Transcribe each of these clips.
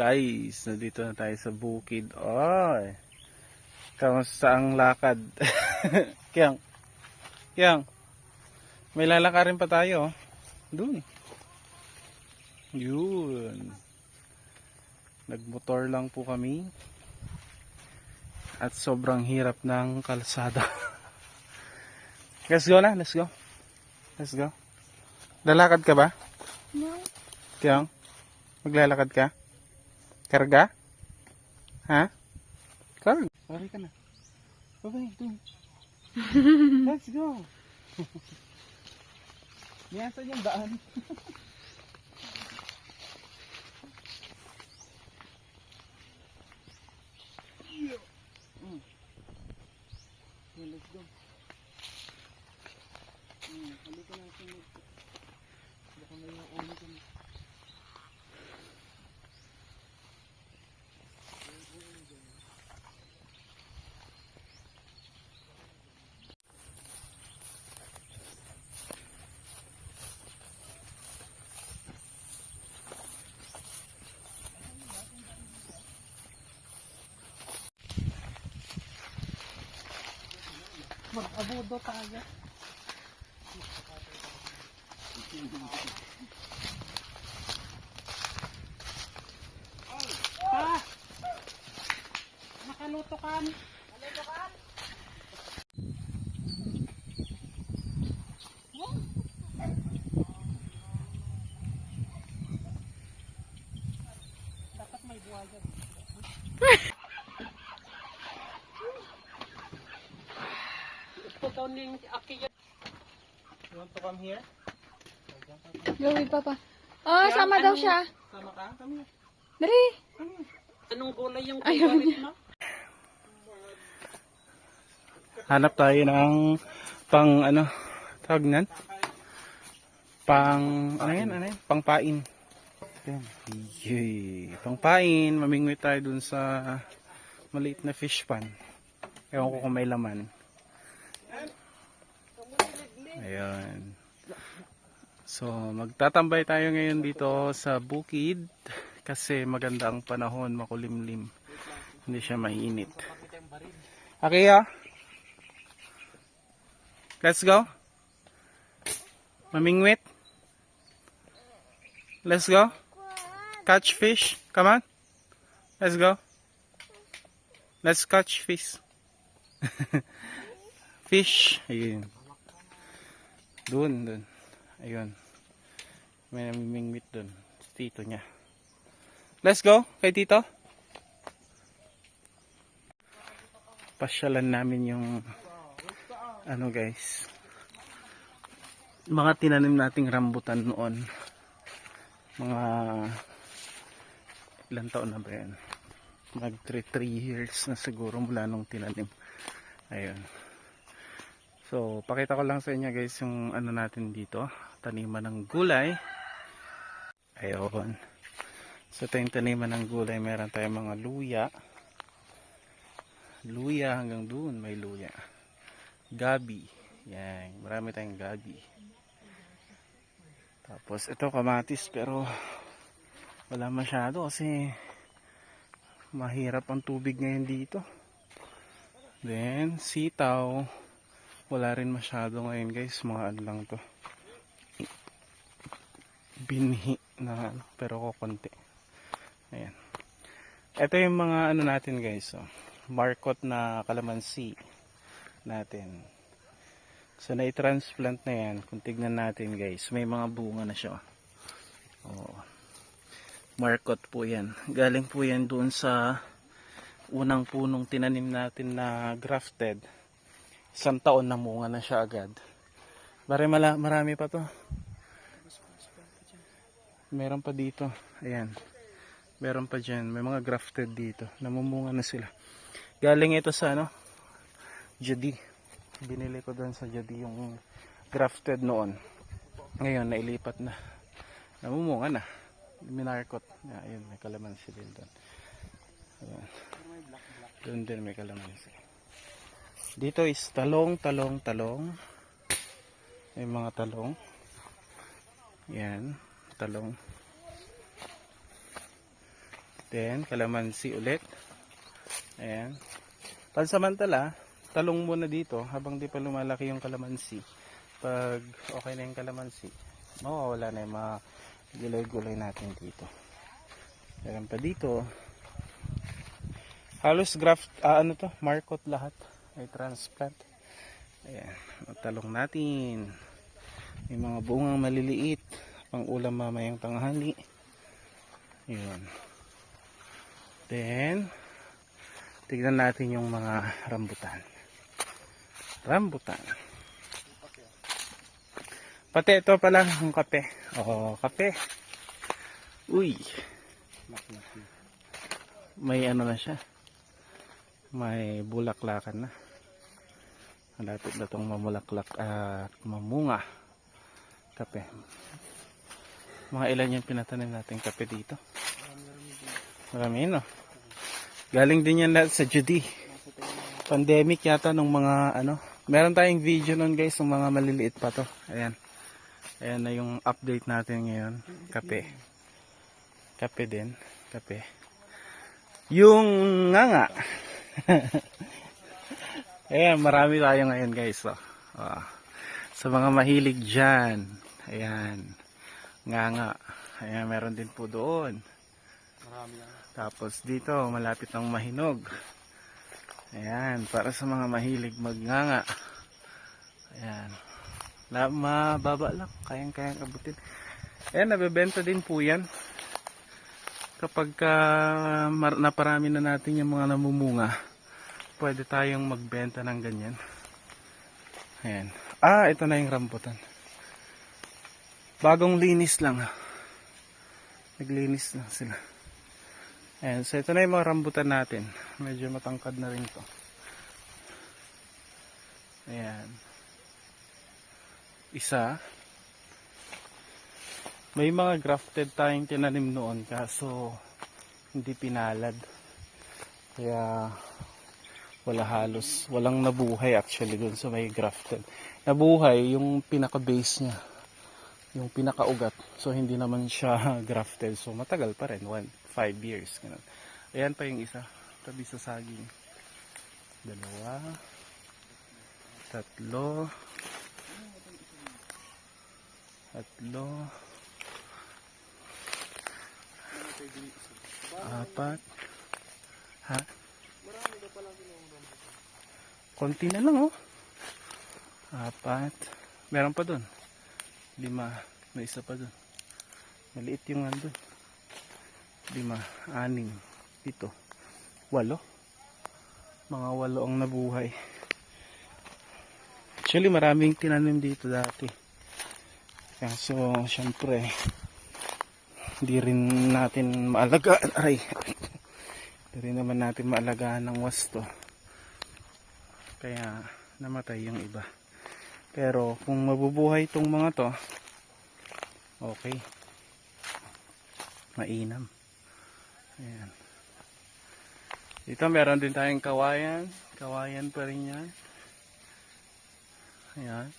Guys, nandito na tayo sa bukid. Ay. Kamusta ang lakad? Kiyang. Kiyang. May lalakarin pa tayo. oh. Doon. Yun. Nagmotor lang po kami. At sobrang hirap ng kalsada. let's go na, let's go. Let's go. Lalakad ka ba? No. Kiyang? Maglalakad ka? Karga? Ha? Karga. Sorry ka na. Bye-bye. Let's go. Niyasan yung daan. Mm. Yeah, let's go. Mm, halika na sa Baka may ulo ka na. Mag-abudo tayo. Ah! Nakaluto ka. Yung aki You want to come here? Gawin papa. Oh, sama daw siya. Sama ka? Come here. Dali. Anong gulay yung Ayaw favorite mo? Hanap tayo ng pang ano, tawag nan? Pang, ano yan, ano yan? Pangpain. Yan. Yay. Pangpain. Mamingwit tayo dun sa maliit na fish pan. Ewan ko kung may laman. Ayan. So, magtatambay tayo ngayon dito sa bukid kasi maganda ang panahon, makulimlim. Hindi siya mainit. Okay, ah. Let's go. Mamingwit. Let's go. Catch fish. Come on. Let's go. Let's catch fish. fish. Ayun. Doon, doon. Ayun. May namimingwit doon. Tito niya. Let's go. Kay tito. Pasyalan namin yung ano guys mga tinanim nating rambutan noon mga ilan taon na ba yan mag 3 years na siguro mula nung tinanim ayun so pakita ko lang sa inyo guys yung ano natin dito. Taniman ng gulay. Ayun. So ito yung taniman ng gulay. Meron tayong mga luya. Luya hanggang doon may luya. Gabi. Yan, marami tayong gabi. Tapos ito kamatis pero wala masyado kasi mahirap ang tubig ngayon dito. Then sitaw wala rin masyado ngayon guys, mga ano lang to. Binhi na ano, pero ko konti. Ayan. Ito yung mga ano natin guys, oh. marcot na kalamansi natin. So na-transplant na yan. Kung tignan natin guys, may mga bunga na siya. Oo. Marcot po yan. Galing po yan doon sa unang punong tinanim natin na grafted. Isang taon na munga na siya agad. Bare mala, marami pa to. Meron pa dito. Ayan. Meron pa dyan. May mga grafted dito. Namumunga na sila. Galing ito sa ano? Judy. Binili ko doon sa Judy yung grafted noon. Ngayon, nailipat na. Namumunga na. Minarkot. Ayun, may kalamansi din doon. Ayan. Doon din may kalamansi. Dito is talong, talong, talong. May mga talong. Yan, talong. Then, kalamansi ulit. Ayan. Pansamantala, talong muna dito habang di pa lumalaki yung kalamansi. Pag okay na yung kalamansi, mawawala na yung mga gulay-gulay natin dito. Meron pa dito. Halos graft, ah, ano to, markot lahat. Ay transplant. Ayan, talong natin. May mga bungang maliliit. Pang ulam mamayang tanghali. Yun. Then, tignan natin yung mga rambutan. Rambutan. Pati ito pala, yung kape. Oo, kape. Uy. May ano na siya. May bulaklakan na. Malapit na itong mamulaklak at mamunga. Kape. Mga ilan yung pinatanim natin kape dito? Marami no? Galing din yan lahat sa Judy. Pandemic yata nung mga ano. Meron tayong video nun guys, ng mga maliliit pa to. Ayan. Ayan na yung update natin ngayon. Kape. Kape din. Kape. Yung nga nga. Ayan, marami tayo ngayon guys. Oh. Oh. Sa mga mahilig dyan. Ayan. Nga nga. Ayan, meron din po doon. Tapos dito, malapit ng mahinog. Ayan, para sa mga mahilig magnganga. Ayan. La, mababa lang, kayang-kayang abutin. Ayan, nabebenta din po yan. Kapag ka, mar- naparami na natin yung mga namumunga, pwede tayong magbenta ng ganyan. Ayan. Ah, ito na yung rambutan. Bagong linis lang. Naglinis lang sila. Ayan, so ito na yung mga rambutan natin. Medyo matangkad na rin to. Ayan. Isa. May mga grafted tayong tinanim noon kaso hindi pinalad. Kaya wala halos, walang nabuhay actually dun sa may grafted. Nabuhay yung pinaka-base niya. Yung pinaka-ugat. So hindi naman siya grafted. So matagal pa rin. One, five years. Ganun. Ayan pa yung isa. Tabi sa saging. Dalawa. Tatlo. Tatlo. Apat. Ha? Konti na lang oh. Apat. Meron pa dun. Lima. May isa pa dun. Maliit yung andun. Lima. Anim. Pito. Walo. Mga walo ang nabuhay. Actually maraming tinanim dito dati. Kaso syempre hindi rin natin maalagaan. Aray. Hindi naman natin maalagaan ng wasto. Kaya namatay yung iba. Pero kung mabubuhay itong mga to, okay. Mainam. Ayan. Dito meron din tayong kawayan. Kawayan pa rin yan. Ayan.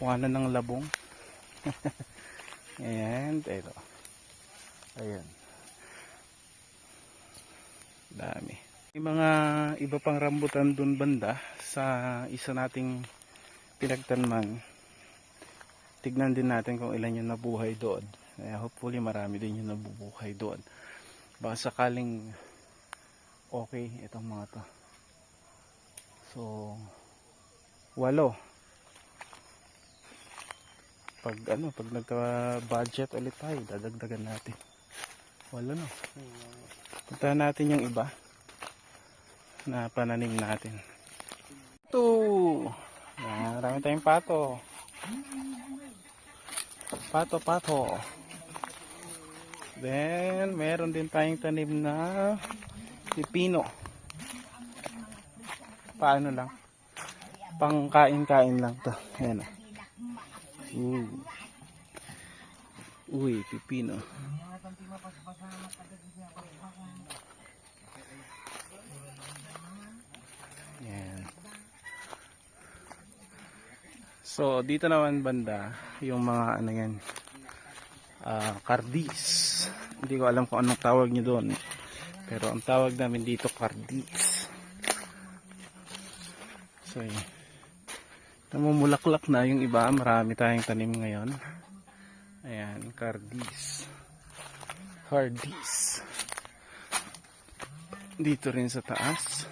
Kuhanan ng labong. And ito. Ayan. Dami. May mga iba pang rambutan dun banda sa isa nating pinagtanman. Tignan din natin kung ilan yung nabuhay doon. Eh, hopefully marami din yung nabubuhay doon. Baka sakaling okay itong mga to. So, walo. Pag ano, pag nagka-budget ulit tayo, dadagdagan natin. Walo no. Puntahan natin yung iba na pananim natin. Ito. Marami tayong pato. Pato, pato. Then, meron din tayong tanim na pipino. Paano lang? Pangkain-kain lang to. Ayan o. Ooh. Uy, pipino. Yan. So, dito naman banda, yung mga ano yan, ah, kardis. Hindi ko alam kung anong tawag nyo doon. Pero ang tawag namin dito, kardis. So, yun. Namumulaklak na yung iba. Marami tayong tanim ngayon. Ayan, kardis. Kardis. Dito rin sa taas.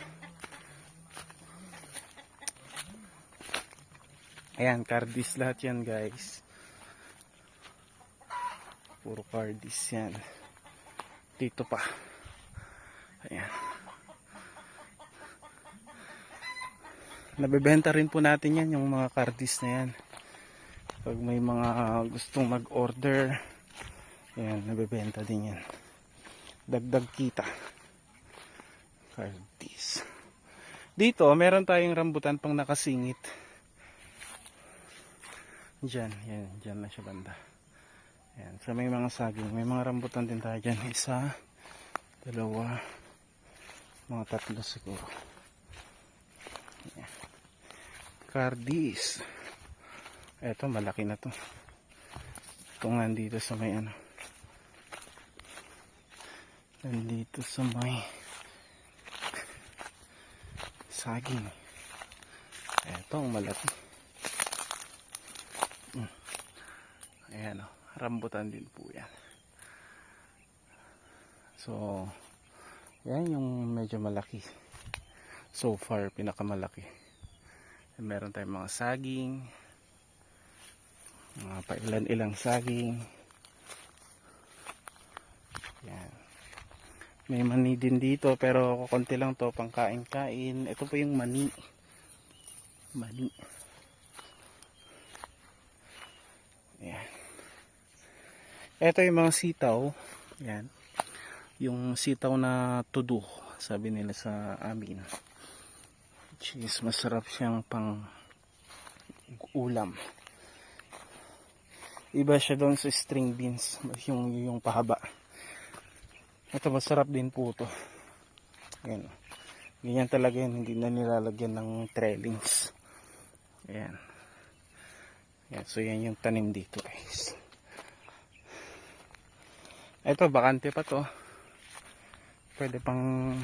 Ayan, kardis lahat yan guys. Puro kardis yan. Dito pa. Ayan. Nabebenta rin po natin yan, yung mga kardis na yan. Pag may mga gustong mag-order, ayan, nabebenta din yan. Dagdag kita. Kardis. Dito, meron tayong rambutan pang nakasingit. Diyan, yan, diyan na siya banda. Ayan, so may mga saging, may mga rambutan din tayo dyan. Isa, dalawa, mga tatlo siguro. Ayan. Cardis. Eto, malaki na to. Ito nga dito sa may ano. Nandito sa may saging. Eto, ang malaki. Mm. Ayan o, rambutan din po yan. So, yan yung medyo malaki. So far, pinakamalaki. Meron tayong mga saging, mga pailan-ilang saging. Yan. May mani din dito pero konti lang to pang kain-kain. Ito po yung mani. Mani. Yan. Ito yung mga sitaw. Yan. Yung sitaw na tudo, sabi nila sa amin. Which is masarap siyang pang ulam. Iba siya doon sa string beans, yung, yung pahaba. Ito masarap din po to. Ayan. Ganyan talaga yun, hindi na nilalagyan ng trailings. Ayan. Ayan, so yan yung tanim dito guys. Ito, bakante pa to. Pwede pang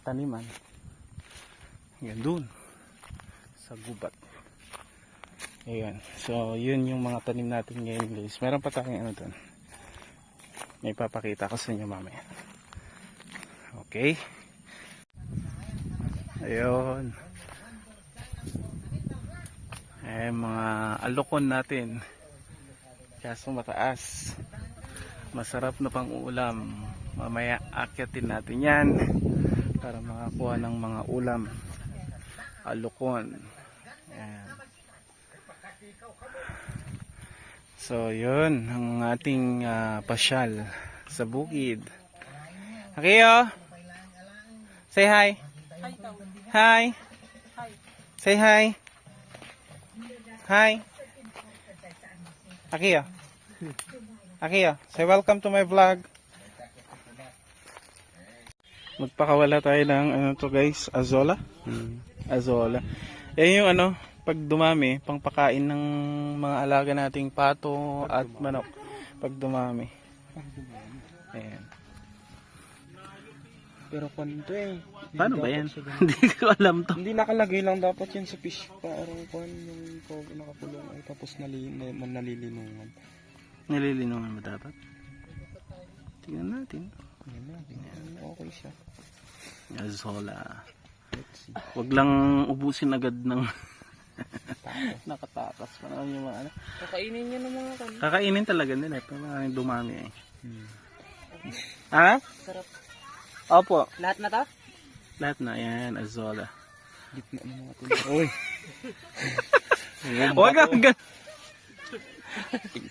taniman. Yan dun. Sa gubat. Ayan. So, yun yung mga tanim natin ngayon guys. Meron pa tayong ano dun. May papakita ko sa inyo mamaya. Okay. Ayun. Eh, mga alokon natin. Kaso mataas. Masarap na pang ulam. Mamaya akyatin natin yan para makakuha ng mga ulam. Alokon. Ayan. So, yun ang ating ah, pasyal sa bukid. Akiyo! Say hi! Hi daw. Hi! Hi. Say hi! Hi! Akiyo! Akiyo! Say welcome to my vlog! Magpakawala tayo ng ano to guys, azola. Azola. Yan yung ano, pag dumami, pangpakain ng mga alaga nating pato at manok. Pag dumami. Ayan. Pero kwanto eh. Paano ba yan? Hindi ko alam to. Hindi nakalagay lang dapat yan sa fish parang kwan yung ikaw nakakulong ay tapos nali, na, nalilinungan. Nililinungan mo dapat? Tingnan natin. Yan na, yan, okay siya. Azola. Let's see. Wag lang ubusin agad ng nakatakas pa naman yung mga ano. Kakainin niya ng mga kan. Kakainin talaga nila. Pero maraming dumami eh. Hmm. Ha? Sarap. Opo. Lahat na to? Lahat na. Yan. Azola. Gitna ng mga tuloy. Uy! Huwag kang gan-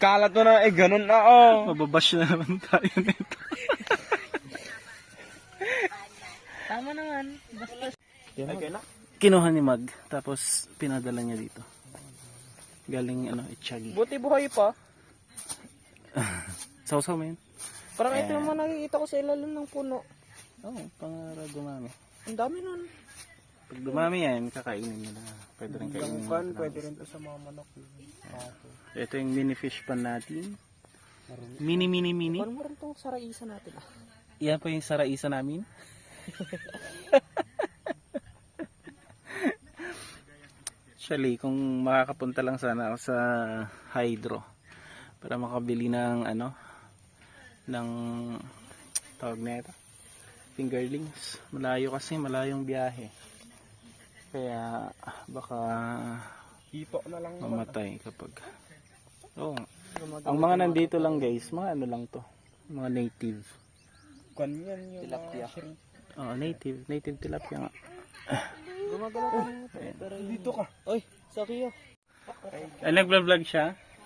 Kalat mo na, eh, ganun na, oh. Mababash na naman tayo nito. Tama naman. Basta. Okay na? Kinuha ni Mag. Tapos pinadala niya dito. Galing ano, Itchagi. Buti buhay pa. Sausaw mo yun? Parang ito Eh. yung mga nakikita ko sa ilalim ng puno. Oo, oh, pangara dumami. Ang dami nun. Pag dumami yan, kakainin nila. Pwede rin kainin. Nila. pwede rin to sa mga manok. Ito yung mini fish pan natin. Mini, mini, mini. Paano mo rin itong saraisa natin ah? Yan po yung saraisa namin. Actually, kung makakapunta lang sana ako sa Hydro para makabili ng ano ng tawag na ito fingerlings. Malayo kasi malayong biyahe. Kaya baka Hito na lang mamatay kapag oh ang mga nandito lang guys mga ano lang to mga native. Kan yan yung Tilapia. oh native native tilapia nga Gumagalaw ka ng ito. Pero Dito ka. Oy, sorry oh. ay nagvlog siya